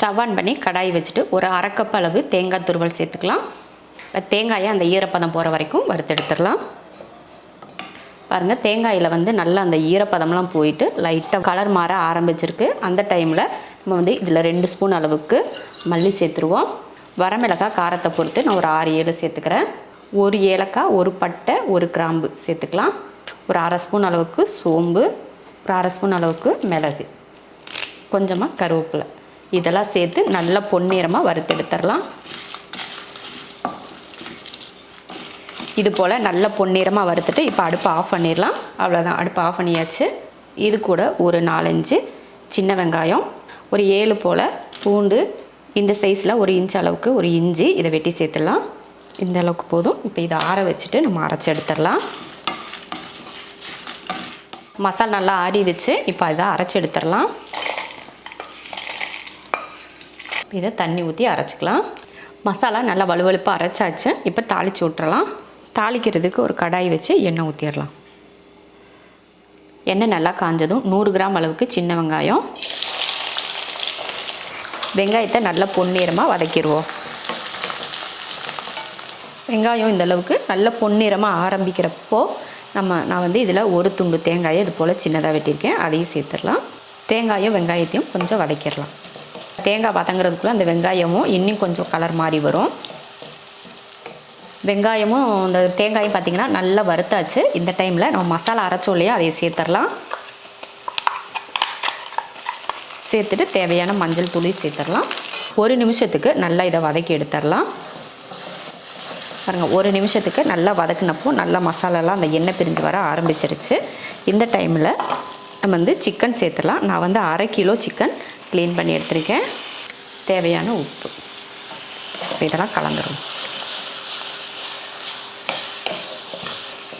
Stove on பண்ணி கடாய் வச்சுட்டு ஒரு அரைக்கப் அளவு தேங்காய் துருவல் சேர்த்துக்கலாம். இப்போ தேங்காயை அந்த ஈரப்பதம் போகிற வரைக்கும் வறுத்தெடுத்துடலாம். பாருங்கள் தேங்காயில் வந்து நல்லா அந்த ஈரப்பதம்லாம் போயிட்டு லைட்டாக கலர் மாற ஆரம்பிச்சிருக்கு. அந்த டைமில் நம்ம வந்து இதில் ரெண்டு ஸ்பூன் அளவுக்கு மல்லி சேர்த்துருவோம். வரமிளகாய் காரத்தை பொறுத்து நான் ஒரு ஆறு ஏழு சேர்த்துக்கிறேன். ஒரு ஏலக்காய் ஒரு பட்டை ஒரு கிராம்பு சேர்த்துக்கலாம். ஒரு அரை ஸ்பூன் அளவுக்கு சோம்பு ஒரு அரை ஸ்பூன் அளவுக்கு மிளகு. கொஞ்சமாக கருவேப்பிலை. இதெல்லாம் சேர்த்து நல்லா பொன்னிறமாக வறுத்தெடுத்துடலாம் இது போல் நல்ல பொன்னிறமாக வறுத்துட்டு இப்போ அடுப்பை ஆஃப் பண்ணிடலாம். அவ்வளோதான் அடுப்பை ஆஃப் பண்ணியாச்சு. இது கூட ஒரு நாலஞ்சு சின்ன வெங்காயம் ஒரு ஏழு போல் பூண்டு இந்த சைஸில் ஒரு இன்ச் அளவுக்கு ஒரு இஞ்சி இதை வெட்டி சேர்த்துடலாம். இந்த அளவுக்கு போதும். இப்போ இதை ஆற வச்சுட்டு நம்ம அரைச்சி எடுத்துடலாம். மசாலா நல்லா ஆறிடுச்சு. இப்போ இதை அரைச்சி எடுத்துடலாம். இதை தண்ணி ஊற்றி அரைச்சிக்கலாம். மசாலா நல்லா வலுவலுப்பாக அரைச்சாச்சு. இப்போ தாளித்து விட்டுறலாம் தாளிக்கிறதுக்கு ஒரு கடாய் வச்சு எண்ணெய் ஊற்றிடலாம் எண்ணெய் நல்லா காஞ்சதும் நூறு கிராம் அளவுக்கு சின்ன வெங்காயம். வெங்காயத்தை நல்லா பொன்னிறமாக வதக்கிடுவோம். வெங்காயம் இந்தளவுக்கு நல்ல பொன்னிறமாக ஆரம்பிக்கிறப்போ நம்ம நான் வந்து இதில் ஒரு துண்டு தேங்காயை இது போல் சின்னதாக வெட்டியிருக்கேன். அதையும் சேர்த்துடலாம். தேங்காயும் வெங்காயத்தையும் கொஞ்சம் வதக்கிடலாம். தேங்காய் வதங்குறதுக்குள்ளே அந்த வெங்காயமும் இன்னும் கொஞ்சம் கலர் மாறி வரும். வெங்காயமும் இந்த தேங்காயும் பார்த்திங்கன்னா நல்லா வறுத்தாச்சு. இந்த டைமில் நம்ம மசாலா அரைச்சோம் இல்லையா அதை சேர்த்துடலாம். சேர்த்துட்டு தேவையான மஞ்சள் தூளி சேர்த்துடலாம். ஒரு நிமிஷத்துக்கு நல்லா இதை வதக்கி எடுத்துடலாம். பாருங்கள் ஒரு நிமிஷத்துக்கு நல்லா வதக்குனப்போ நல்லா மசாலாலாம் அந்த எண்ணெய் பிரிஞ்சு வர ஆரம்பிச்சிருச்சு. இந்த டைமில் நம்ம வந்து சிக்கன் சேர்த்துடலாம். நான் வந்து அரை கிலோ சிக்கன் க்ளீன் பண்ணி எடுத்திருக்கேன். தேவையான உப்பு. இதெல்லாம் கலந்துடும்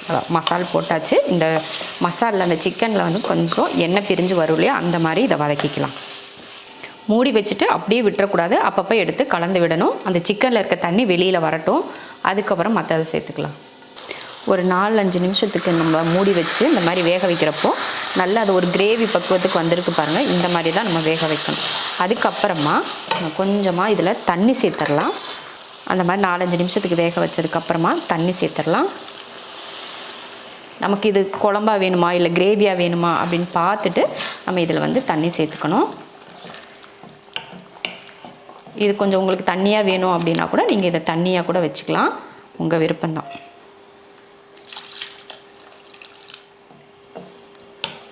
அதான் மசால் போட்டாச்சு. இந்த மசாலில் அந்த சிக்கனில் வந்து கொஞ்சம் எண்ணெய் பிரிஞ்சு வரும் இல்லையா? அந்த மாதிரி இதை வதக்கிக்கலாம். மூடி வச்சுட்டு அப்படியே விட்டுறக்கூடாது. அப்பப்போ எடுத்து கலந்து விடணும். அந்த சிக்கனில் இருக்க தண்ணி வெளியில் வரட்டும். அதுக்கப்புறம் மற்றதை சேர்த்துக்கலாம். ஒரு நாலு அஞ்சு நிமிஷத்துக்கு நம்ம மூடி வச்சு இந்த மாதிரி வேக வைக்கிறப்போ நல்லா அது ஒரு கிரேவி பக்குவத்துக்கு வந்திருக்கு பாருங்கள் இந்த மாதிரி தான் நம்ம வேக வைக்கணும். அதுக்கப்புறமா நம்ம கொஞ்சமாக இதில் தண்ணி சேர்த்துடலாம். அந்த மாதிரி நாலஞ்சு நிமிஷத்துக்கு வேக வச்சதுக்கப்புறமா தண்ணி சேர்த்துடலாம். நமக்கு இது குழம்பா வேணுமா இல்லை கிரேவியாக வேணுமா அப்படின்னு பார்த்துட்டு நம்ம இதில் வந்து தண்ணி சேர்த்துக்கணும். இது கொஞ்சம் உங்களுக்கு தண்ணியாக வேணும் அப்படின்னா கூட நீங்கள் இதை தண்ணியாக கூட வச்சுக்கலாம். உங்கள் விருப்பம்தான்.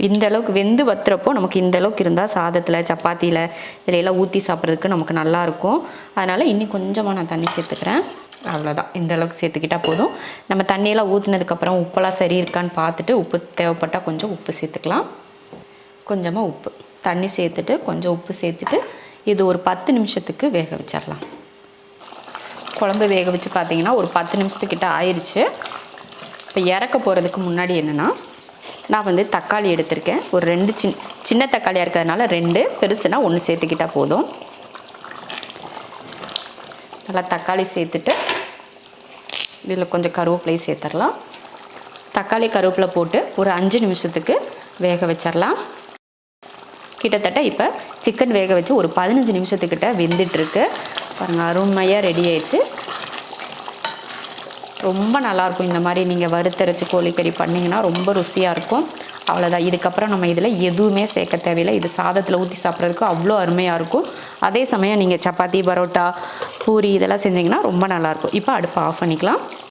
இந்த அளவுக்கு வெந்து வத்துறப்போ நமக்கு இந்த அளவுக்கு இருந்தால் சாதத்தில் சப்பாத்தியில் இதில் எல்லாம் ஊற்றி சாப்பிட்றதுக்கு நமக்கு நல்லாயிருக்கும் அதனால் இன்னும் கொஞ்சமாக நான் தண்ணி சேர்த்துக்கிறேன். அவ்வளோதான் இந்த அளவுக்கு சேர்த்துக்கிட்டால் போதும். நம்ம தண்ணியெல்லாம் ஊற்றினதுக்கப்புறம் உப்பெல்லாம் சரி இருக்கான்னு பார்த்துட்டு உப்பு தேவைப்பட்டால் கொஞ்சம் உப்பு சேர்த்துக்கலாம். கொஞ்சமாக உப்பு. தண்ணி சேர்த்துட்டு கொஞ்சம் உப்பு சேர்த்துட்டு இது ஒரு பத்து நிமிஷத்துக்கு வேக வச்சிடலாம் குழம்பு வேக வச்சு பார்த்தீங்கன்னா ஒரு பத்து நிமிஷத்துக்கிட்ட ஆயிடுச்சு இப்போ இறக்க போகிறதுக்கு முன்னாடி என்னென்னா நான் வந்து தக்காளி எடுத்திருக்கேன். ஒரு ரெண்டு சின் சின்ன தக்காளியாக இருக்கிறதுனால ரெண்டு பெருசுனா ஒன்று சேர்த்துக்கிட்டால் போதும். நல்லா தக்காளி சேர்த்துட்டு இதில் கொஞ்சம் கருவேப்பிலையும் சேர்த்துடலாம் தக்காளி கருவேப்பிலை போட்டு ஒரு அஞ்சு நிமிஷத்துக்கு வேக வச்சிடலாம் கிட்டத்தட்ட இப்போ சிக்கன் வேக வச்சு ஒரு பதினஞ்சு நிமிஷத்துக்கிட்ட வெந்துட்டுருக்கு. பாருங்கள் அருமையாக ரெடி ஆயிடுச்சு. ரொம்ப நல்லாயிருக்கும். இந்த மாதிரி நீங்கள் வறுத்தரைச்சி கோழிக்கறி பண்ணிங்கன்னா ரொம்ப ருசியாக இருக்கும். அவ்வளோதான் இதுக்கப்புறம் நம்ம இதில் எதுவுமே சேர்க்க தேவையில்லை. இது சாதத்தில் ஊற்றி சாப்பிட்றதுக்கு அவ்வளோ அருமையாக இருக்கும். அதே சமயம் நீங்கள் சப்பாத்தி பரோட்டா பூரி இதெல்லாம் செஞ்சிங்கன்னா ரொம்ப நல்லாயிருக்கும். இப்போ அடுப்பை ஆஃப் பண்ணிக்கலாம்.